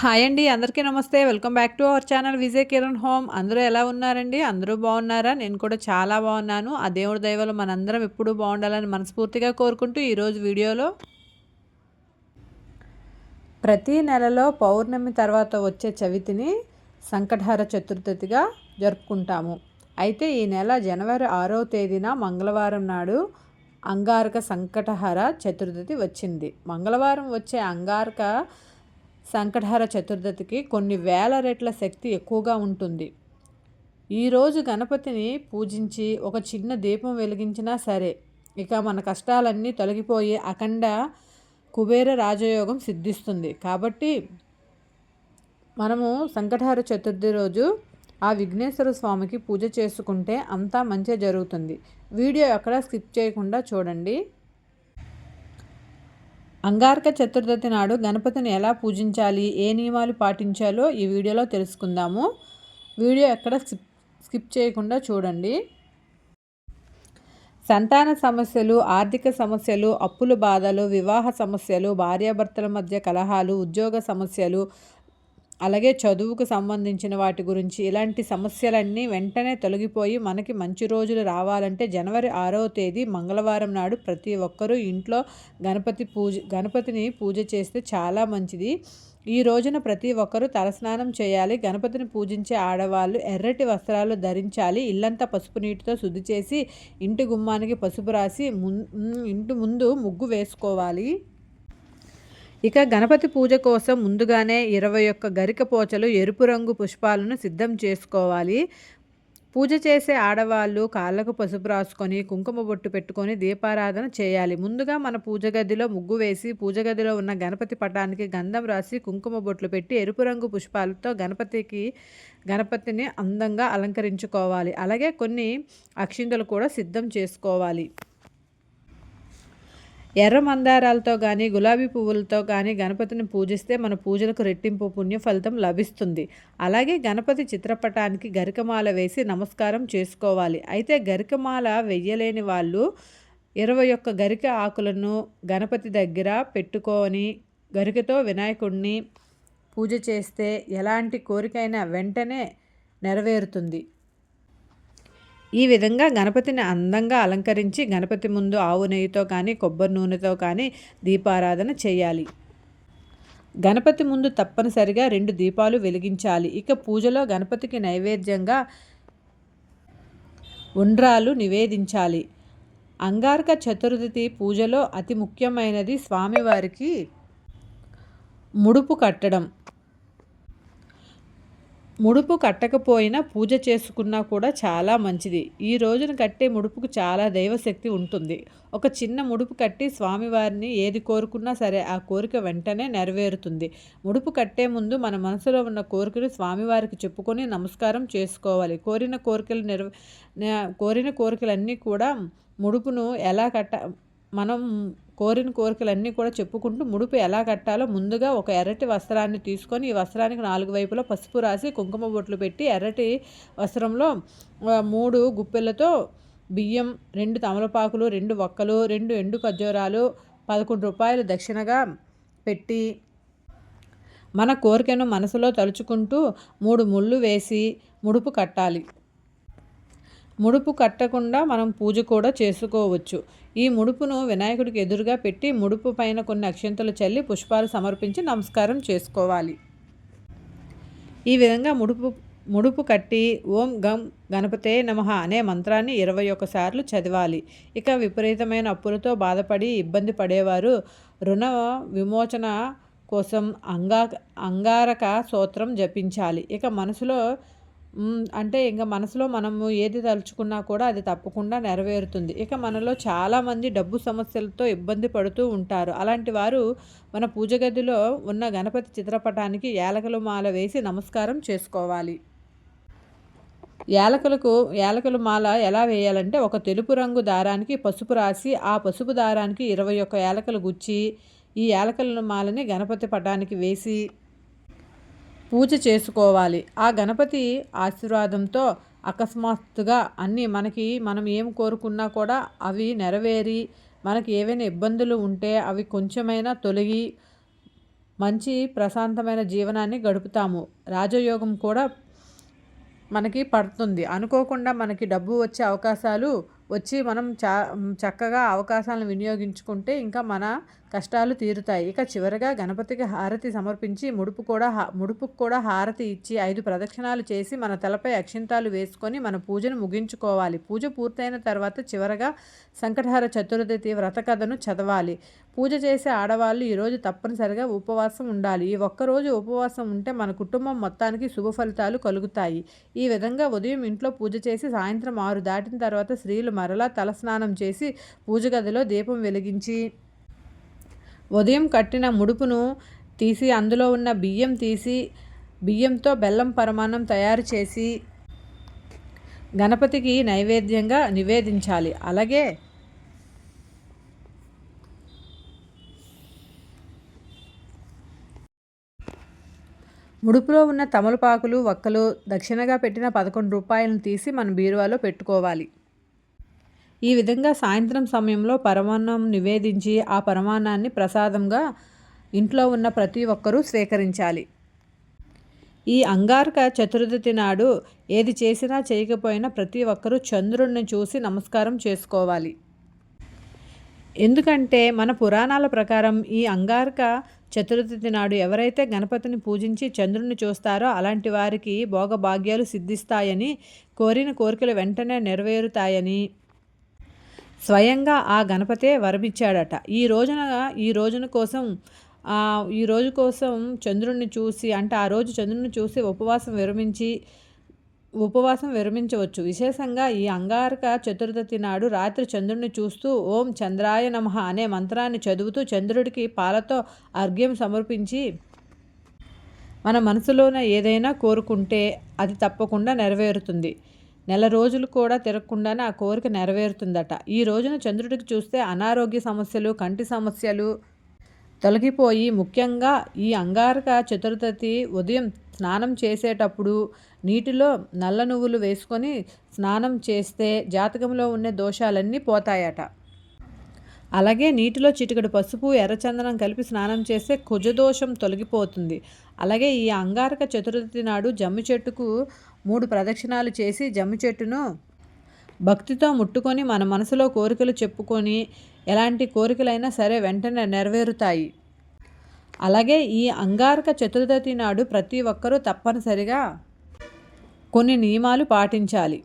Hi అండి అందరికీ నమస్తే. Welcome back to our channel Vijay Kiran home. అందరూ ఎలా ఉన్నారండి? అందరూ బాగున్నారా? నేను కూడా చాలా బాగున్నాను. ఆ దేవుడి దయవలు మనందరం ఎప్పుడూ బాగుండాలని మనస్ఫూర్తిగా కోరుకుంటూ ఈరోజు వీడియోలో ప్రతి నెలలో పౌర్ణమి తర్వాత వచ్చే చవితిని సంకటహార చతుర్థిగా జరుపుకుంటాము. అయితే ఈ నెల జనవరి ఆరవ తేదీన మంగళవారం నాడు అంగారక సంకటహార చతుర్థి వచ్చింది. మంగళవారం వచ్చే అంగారక సంకటహర చతుర్దశికి కొన్ని వేల రెట్ల శక్తి ఎక్కువగా ఉంటుంది. ఈరోజు గణపతిని పూజించి ఒక చిన్న దీపం వెలిగించినా సరే ఇక మన కష్టాలన్నీ తొలగిపోయి అఖండ కుబేర రాజయోగం సిద్ధిస్తుంది. కాబట్టి మనము సంకటహార చతుర్థి రోజు ఆ విఘ్నేశ్వర స్వామికి పూజ చేసుకుంటే అంతా మంచిగా జరుగుతుంది. వీడియో ఎక్కడ స్కిప్ చేయకుండా చూడండి. అంగారక చతుర్దశి నాడు గణపతిని ఎలా పూజించాలి ఏ నియమాలు పాటించాలో ఈ వీడియోలో తెలుసుకుందాము. వీడియో ఎక్కడ స్కిప్ స్కిప్ చేయకుండా చూడండి. సంతాన సమస్యలు ఆర్థిక సమస్యలు అప్పుల బాధలు వివాహ సమస్యలు భార్యాభర్తల మధ్య కలహాలు ఉద్యోగ సమస్యలు అలాగే చదువుకు సంబంధించిన వాటి గురించి ఇలాంటి సమస్యలన్నీ వెంటనే తొలగిపోయి మనకి మంచి రోజులు రావాలంటే జనవరి ఆరవ తేదీ మంగళవారం నాడు ప్రతి ఒక్కరూ ఇంట్లో గణపతి పూజ గణపతిని పూజ చేస్తే చాలా మంచిది. ఈ రోజున ప్రతి ఒక్కరూ తలస్నానం చేయాలి గణపతిని పూజించే ఆడవాళ్ళు ఎర్రటి వస్త్రాలు ధరించాలి ఇల్లంతా పసుపు నీటితో శుద్ధి చేసి ఇంటి గుమ్మానికి పసుపు రాసి ఇంటి ముందు ముగ్గు వేసుకోవాలి. ఇక గణపతి పూజ కోసం ముందుగానే ఇరవై ఒక్క గరిక పోచలు ఎరుపు రంగు పుష్పాలను సిద్ధం చేసుకోవాలి. పూజ చేసే ఆడవాళ్ళు కాళ్ళకు పసుపు రాసుకొని కుంకుమ బొట్టు పెట్టుకొని దీపారాధన చేయాలి. ముందుగా మన పూజ గదిలో ముగ్గు వేసి పూజ గదిలో ఉన్న గణపతి పటానికి గంధం రాసి కుంకుమ బొట్లు పెట్టి ఎరుపు రంగు పుష్పాలతో గణపతికి గణపతిని అందంగా అలంకరించుకోవాలి. అలాగే కొన్ని అక్షింతలు కూడా సిద్ధం చేసుకోవాలి. ఎర్ర మందారాలతో కానీ గులాబీ పువ్వులతో కానీ గణపతిని పూజిస్తే మన పూజలకు రెట్టింపు పుణ్య ఫలితం లభిస్తుంది. అలాగే గణపతి చిత్రపటానికి గరికమాల వేసి నమస్కారం చేసుకోవాలి. అయితే గరికమాల వెయ్యలేని వాళ్ళు ఇరవై ఒక్క గరిక ఆకులను గణపతి దగ్గర పెట్టుకొని గరికతో వినాయకుడిని పూజ చేస్తే ఎలాంటి కోరికైనా వెంటనే నెరవేరుతుంది. ఈ విధంగా గణపతిని అందంగా అలంకరించి గణపతి ముందు ఆవు నెయ్యితో కానీ కొబ్బరి నూనెతో కానీ దీపారాధన చేయాలి. గణపతి ముందు తప్పనిసరిగా రెండు దీపాలు వెలిగించాలి. ఇక పూజలో గణపతికి నైవేద్యంగా ఉండ్రాలు నివేదించాలి. అంగారక చతుర్థి పూజలో అతి ముఖ్యమైనది స్వామివారికి ముడుపు కట్టడం. ముడుపు కట్టకపోయినా పూజ చేసుకున్నా కూడా చాలా మంచిది. ఈ రోజున కట్టే ముడుపుకు చాలా దైవశక్తి ఉంటుంది. ఒక చిన్న ముడుపు కట్టి స్వామివారిని ఏది కోరుకున్నా సరే ఆ కోరిక వెంటనే నెరవేరుతుంది. ముడుపు కట్టే ముందు మన మనసులో ఉన్న కోరికలు స్వామివారికి చెప్పుకొని నమస్కారం చేసుకోవాలి. కోరిన కోరికలు నెరవే కోరిన కోరికలన్నీ కూడా ముడుపును ఎలా కట్ట మనం కోరిన కోరికలన్నీ కూడా చెప్పుకుంటూ ముడుపు ఎలా కట్టాలో ముందుగా ఒక ఎర్రటి వస్త్రాన్ని తీసుకొని ఈ వస్త్రానికి నాలుగు వైపులో పసుపు రాసి కుంకుమ బొట్లు పెట్టి ఎర్రటి వస్త్రంలో మూడు గుప్పెలతో బియ్యం రెండు తమలపాకులు రెండు ఒక్కలు రెండు ఎండు ఖర్జూరాలు పదకొండు రూపాయలు దక్షిణగా పెట్టి మన కోరికను మనసులో తలుచుకుంటూ మూడు ముళ్ళు వేసి ముడుపు కట్టాలి. ముడుపు కట్టకుండా మనం పూజ కూడా చేసుకోవచ్చు. ఈ ముడుపును వినాయకుడికి ఎదురుగా పెట్టి ముడుపు పైన కొన్ని అక్షంతలు చల్లి పుష్పాలు సమర్పించి నమస్కారం చేసుకోవాలి. ఈ విధంగా ముడుపు ముడుపు కట్టి ఓం గం గణపతే నమ అనే మంత్రాన్ని ఇరవై ఒకసార్లు చదవాలి. ఇక విపరీతమైన అప్పులతో బాధపడి ఇబ్బంది పడేవారు రుణ విమోచన కోసం అంగా అంగారక సూత్రం జపించాలి. ఇక మనసులో అంటే ఇంకా మనసులో మనము ఏది తలుచుకున్నా కూడా అది తప్పకుండా నెరవేరుతుంది. ఇక మనలో చాలామంది డబ్బు సమస్యలతో ఇబ్బంది పడుతూ ఉంటారు. అలాంటి వారు మన పూజ గదిలో ఉన్న గణపతి చిత్రపటానికి యాలకలు మాల వేసి నమస్కారం చేసుకోవాలి. యాలకులకు యాలకుల మాల ఎలా వేయాలంటే ఒక తెలుపు రంగు దారానికి పసుపు రాసి ఆ పసుపు దారానికి ఇరవై ఒక్క యాలకలు గుచ్చి ఈ యాలకల మాలని గణపతి పటానికి వేసి పూజ చేసుకోవాలి. ఆ గణపతి ఆశీర్వాదంతో అకస్మాత్తుగా అన్నీ మనకి మనం ఏం కోరుకున్నా కూడా అవి నెరవేరి మనకి ఏవైనా ఇబ్బందులు ఉంటే అవి కొంచెమైనా తొలగి మంచి ప్రశాంతమైన జీవనాన్ని గడుపుతాము. రాజయోగం కూడా మనకి పడుతుంది. అనుకోకుండా మనకి డబ్బు వచ్చే అవకాశాలు వచ్చి మనం చా చక్కగా అవకాశాలను వినియోగించుకుంటే ఇంకా మన కష్టాలు తీరుతాయి. ఇక చివరగా గణపతికి హారతి సమర్పించి ముడుపు కూడా ముడుపుకు కూడా హారతి ఇచ్చి ఐదు ప్రదక్షిణాలు చేసి మన తలపై అక్షింతాలు వేసుకొని మన పూజను ముగించుకోవాలి. పూజ పూర్తయిన తర్వాత చివరగా సంకటహార చతుర్దశి వ్రత కథను చదవాలి. పూజ చేసే ఆడవాళ్ళు ఈరోజు తప్పనిసరిగా ఉపవాసం ఉండాలి. ఈ ఒక్కరోజు ఉపవాసం ఉంటే మన కుటుంబం మొత్తానికి శుభ ఫలితాలు కలుగుతాయి. ఈ విధంగా ఉదయం ఇంట్లో పూజ చేసి సాయంత్రం ఆరు దాటిన తర్వాత స్త్రీలు మరలా తలస్నానం చేసి పూజ గదిలో దీపం వెలిగించి ఉదయం కట్టిన ముడుపును తీసి అందులో ఉన్న బియ్యం తీసి బియ్యంతో బెల్లం పరమాన్నం తయారు చేసి గణపతికి నైవేద్యంగా నివేదించాలి. అలాగే ముడుపులో ఉన్న తమలపాకులు వక్కలు దక్షిణగా పెట్టిన పదకొండు రూపాయలను తీసి మన బీరువాలో పెట్టుకోవాలి. ఈ విధంగా సాయంత్రం సమయంలో పరమాన్నం నివేదించి ఆ పరమాన్నాన్ని ప్రసాదంగా ఇంట్లో ఉన్న ప్రతి ఒక్కరూ స్వీకరించాలి. ఈ అంగారక చతుర్దశి నాడు ఏది చేసినా చేయకపోయినా ప్రతి ఒక్కరూ చంద్రుడిని చూసి నమస్కారం చేసుకోవాలి. ఎందుకంటే మన పురాణాల ప్రకారం ఈ అంగారక చతుర్దశి నాడు ఎవరైతే గణపతిని పూజించి చంద్రుడిని చూస్తారో అలాంటి వారికి భోగభాగ్యాలు సిద్ధిస్తాయని కోరిన కోరికలు వెంటనే నెరవేరుతాయని స్వయంగా ఆ గణపతే వరమిచ్చాడట. ఈ రోజున ఈ రోజున కోసం ఈ రోజు కోసం చంద్రుడిని చూసి అంటే ఆ రోజు చంద్రుడిని చూసి ఉపవాసం విరమించి ఉపవాసం విరమించవచ్చు. విశేషంగా ఈ అంగారక చతుర్దశి నాడు రాత్రి చంద్రుడిని చూస్తూ ఓం చంద్రాయ నమ అనే మంత్రాన్ని చదువుతూ చంద్రుడికి పాలతో అర్ఘ్యం సమర్పించి మన మనసులోన ఏదైనా కోరుకుంటే అది తప్పకుండా నెరవేరుతుంది. నెల రోజులు కూడా తిరగకుండానే ఆ కోరిక నెరవేరుతుందట. ఈ రోజున చంద్రుడికి చూస్తే అనారోగ్య సమస్యలు కంటి సమస్యలు తొలగిపోయి ముఖ్యంగా ఈ అంగారక చతుర్దశి ఉదయం స్నానం చేసేటప్పుడు నీటిలో నల్ల నువ్వులు వేసుకొని స్నానం చేస్తే జాతకంలో ఉన్న దోషాలన్నీ పోతాయట. అలాగే నీటిలో చిటికడు పసుపు ఎర్రచందనం కలిపి స్నానం చేస్తే కుజదోషం తొలగిపోతుంది. అలాగే ఈ అంగారక చతుర్థి నాడు జమ్మి చెట్టుకు మూడు ప్రదక్షిణాలు చేసి జమ్మి చెట్టును భక్తితో ముట్టుకొని మన మనసులో కోరికలు చెప్పుకొని ఎలాంటి కోరికలైనా సరే వెంటనే నెరవేరుతాయి. అలాగే ఈ అంగారక చతుర్దశి నాడు ప్రతి ఒక్కరూ తప్పనిసరిగా కొన్ని నియమాలు పాటించాలి.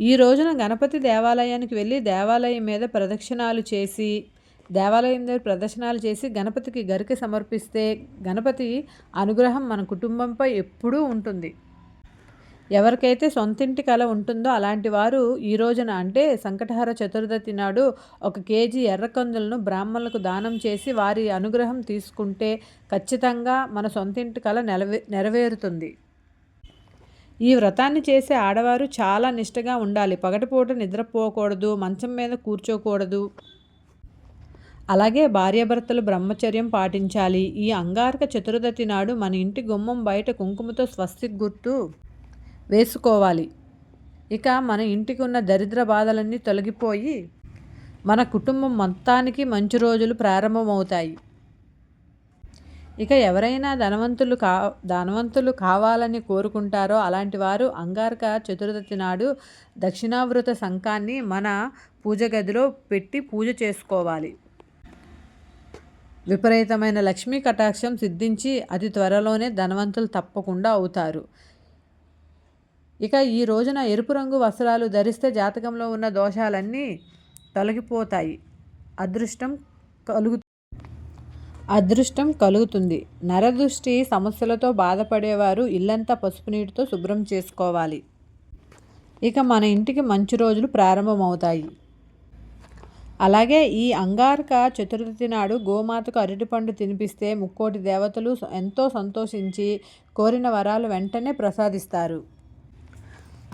ఈ రోజున గణపతి దేవాలయానికి వెళ్ళి దేవాలయం మీద ప్రదక్షిణాలు చేసి దేవాలయం దగ్గర ప్రదర్శనాలు చేసి గణపతికి గరిక సమర్పిస్తే గణపతి అనుగ్రహం మన కుటుంబంపై ఎప్పుడూ ఉంటుంది. ఎవరికైతే సొంతింటి కళ ఉంటుందో అలాంటి వారు ఈ రోజున అంటే సంకటహర చతుర్దశి నాడు ఒక కేజీ ఎర్రకందులను బ్రాహ్మణులకు దానం చేసి వారి అనుగ్రహం తీసుకుంటే ఖచ్చితంగా మన సొంతింటి కళ నెరవే నెరవేరుతుంది. ఈ వ్రతాన్ని చేసే ఆడవారు చాలా నిష్టగా ఉండాలి. పగటిపూట నిద్రపోకూడదు మంచం మీద కూర్చోకూడదు. అలాగే భార్యాభర్తలు బ్రహ్మచర్యం పాటించాలి. ఈ అంగారక చతుర్దశి నాడు మన ఇంటి గుమ్మం బయట కుంకుమతో స్వస్తిక్ గుర్తు వేసుకోవాలి. ఇక మన ఇంటికి ఉన్న దరిద్ర బాధలన్నీ తొలగిపోయి మన కుటుంబం మొత్తానికి మంచి రోజులు ప్రారంభమవుతాయి. ఇక ఎవరైనా ధనవంతులు కా ధనవంతులు కావాలని కోరుకుంటారో అలాంటి వారు అంగారక చతుర్దశి నాడు దక్షిణావృత శంఖాన్ని మన పూజ గదిలో పెట్టి పూజ చేసుకోవాలి. విపరీతమైన లక్ష్మీ కటాక్షం సిద్ధించి అతి త్వరలోనే ధనవంతులు తప్పకుండా అవుతారు. ఇక ఈ రోజున ఎరుపు రంగు వస్త్రాలు ధరిస్తే జాతకంలో ఉన్న దోషాలన్నీ తొలగిపోతాయి. అదృష్టం కలుగు అదృష్టం కలుగుతుంది. నరదృష్టి సమస్యలతో బాధపడేవారు ఇల్లంతా పసుపు నీటితో శుభ్రం చేసుకోవాలి. ఇక మన ఇంటికి మంచి రోజులు ప్రారంభమవుతాయి. అలాగే ఈ అంగారక చతుర్థి నాడు గోమాతకు అరటిపండు తినిపిస్తే ముక్కోటి దేవతలు ఎంతో సంతోషించి కోరిన వరాలు వెంటనే ప్రసాదిస్తారు.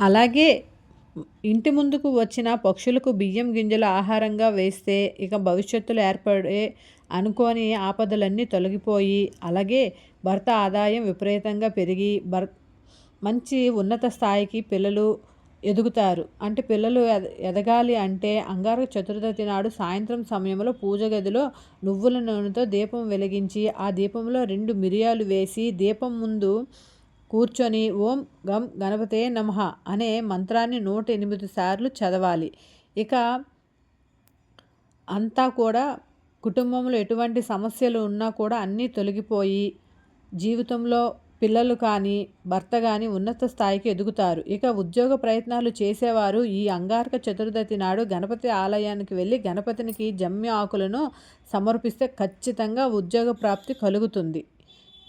అలాగే ఇంటి ముందుకు వచ్చిన పక్షులకు బియ్యం గింజలు ఆహారంగా వేస్తే ఇక భవిష్యత్తులో ఏర్పడే అనుకోని ఆపదలన్నీ తొలగిపోయి అలాగే భర్త ఆదాయం విపరీతంగా పెరిగి భర్ మంచి ఉన్నత స్థాయికి పిల్లలు ఎదుగుతారు. అంటే పిల్లలు ఎద ఎదగాలి అంటే అంగారక చతుర్దశి నాడు సాయంత్రం సమయంలో పూజ గదిలో నువ్వుల నూనెతో దీపం వెలిగించి ఆ దీపంలో రెండు మిరియాలు వేసి దీపం ముందు కూర్చొని ఓం గం గణపతే నమ అనే మంత్రాన్ని నూట ఎనిమిది సార్లు చదవాలి. ఇక అంతా కూడా కుటుంబంలో ఎటువంటి సమస్యలు ఉన్నా కూడా అన్నీ తొలగిపోయి జీవితంలో పిల్లలు కానీ భర్త కానీ ఉన్నత స్థాయికి ఎదుగుతారు. ఇక ఉద్యోగ ప్రయత్నాలు చేసేవారు ఈ అంగారక చతుర్దశి నాడు గణపతి ఆలయానికి వెళ్ళి గణపతినికి జమ్మి ఆకులను సమర్పిస్తే ఖచ్చితంగా ఉద్యోగ ప్రాప్తి కలుగుతుంది.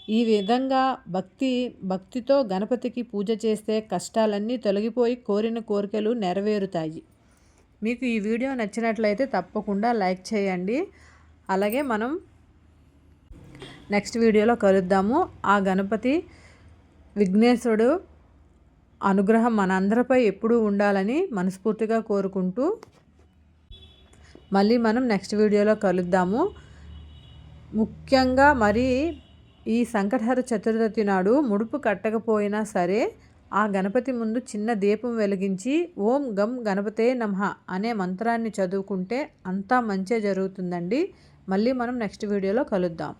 ఈ విధంగా భక్తి భక్తితో గణపతికి పూజ చేస్తే కష్టాలన్నీ తొలగిపోయి కోరిన కోరికలు నెరవేరుతాయి. మీకు ఈ వీడియో నచ్చినట్లయితే తప్పకుండా లైక్ చేయండి. అలాగే మనం నెక్స్ట్ వీడియోలో కలుద్దాము. ఆ గణపతి విఘ్నేశ్వరుడు అనుగ్రహం మనందరిపై ఎప్పుడూ ఉండాలని మనస్ఫూర్తిగా కోరుకుంటూ మళ్ళీ మనం నెక్స్ట్ వీడియోలో కలుద్దాము. ముఖ్యంగా మరి ఈ సంకటహర చతుర్దశి నాడు ముడుపు కట్టకపోయినా సరే ఆ గణపతి ముందు చిన్న దీపం వెలిగించి ఓం గం గణపతే నమః అనే మంత్రాన్ని చదువుకుంటే అంతా మంచే జరుగుతుందండి. మళ్ళీ మనం నెక్స్ట్ వీడియోలో కలుద్దాం.